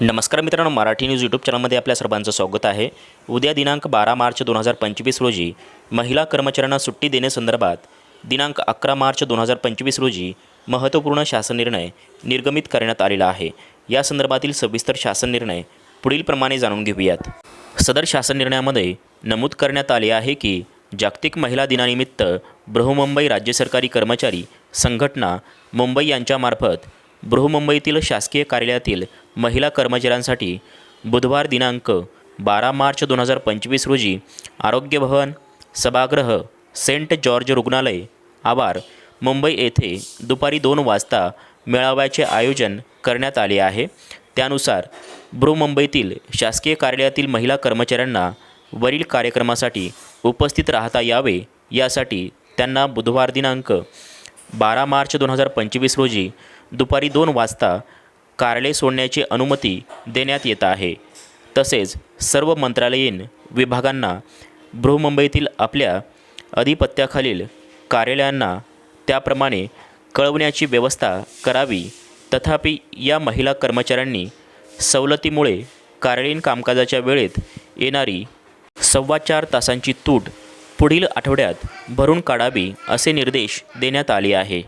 नमस्कार मित्रांनो Marathi news YouTube चॅनलमध्ये आपल्या सर्वांचं स्वागत आहे. उद्या दिनांक बारा मार्च दोन हजार पंचवीस रोजी महिला कर्मचाऱ्यांना सुट्टी देण्यासंदर्भात दिनांक अकरा मार्च दोन हजार पंचवीस रोजी महत्त्वपूर्ण शासन निर्णय निर्गमित करण्यात आलेला आहे. या संदर्भातील सविस्तर शासन निर्णय पुढीलप्रमाणे जाणून घेऊयात. सदर शासन निर्णयामध्ये नमूद करण्यात आले आहे की जागतिक महिला दिनानिमित्त बृहमुंबई राज्य सरकारी कर्मचारी संघटना मुंबई यांच्यामार्फत बृहमुंबईतील शासकीय कार्यालयातील महिला कर्मचाऱ्यांसाठी बुधवार दिनांक बारा मार्च दोन हजार पंचवीस रोजी आरोग्य भवन सभागृह सेंट जॉर्ज रुग्णालय आवार मुंबई येथे दुपारी दोन वाजता मेळाव्याचे आयोजन करण्यात आले आहे. त्यानुसार बृहमुंबईतील शासकीय कार्यालयातील महिला कर्मचाऱ्यांना वरील कार्यक्रमासाठी उपस्थित राहता यावे यासाठी त्यांना बुधवार दिनांक बारा मार्च दोन हजार पंचवीस रोजी दुपारी दोन वाजता कार्यालय सोडण्याची अनुमती देण्यात येत आहे. तसेच सर्व मंत्रालयीन विभागांना बृहमुंबईतील आपल्या अधिपत्याखालील कार्यालयांना त्याप्रमाणे कळवण्याची व्यवस्था करावी. तथापि या महिला कर्मचाऱ्यांनी सवलतीमुळे कार्यालयीन कामकाजाच्या वेळेत येणारी सव्वा चार तासांची तूट पुढील आठवड्यात भरून काढावी असे निर्देश देण्यात आले आहे.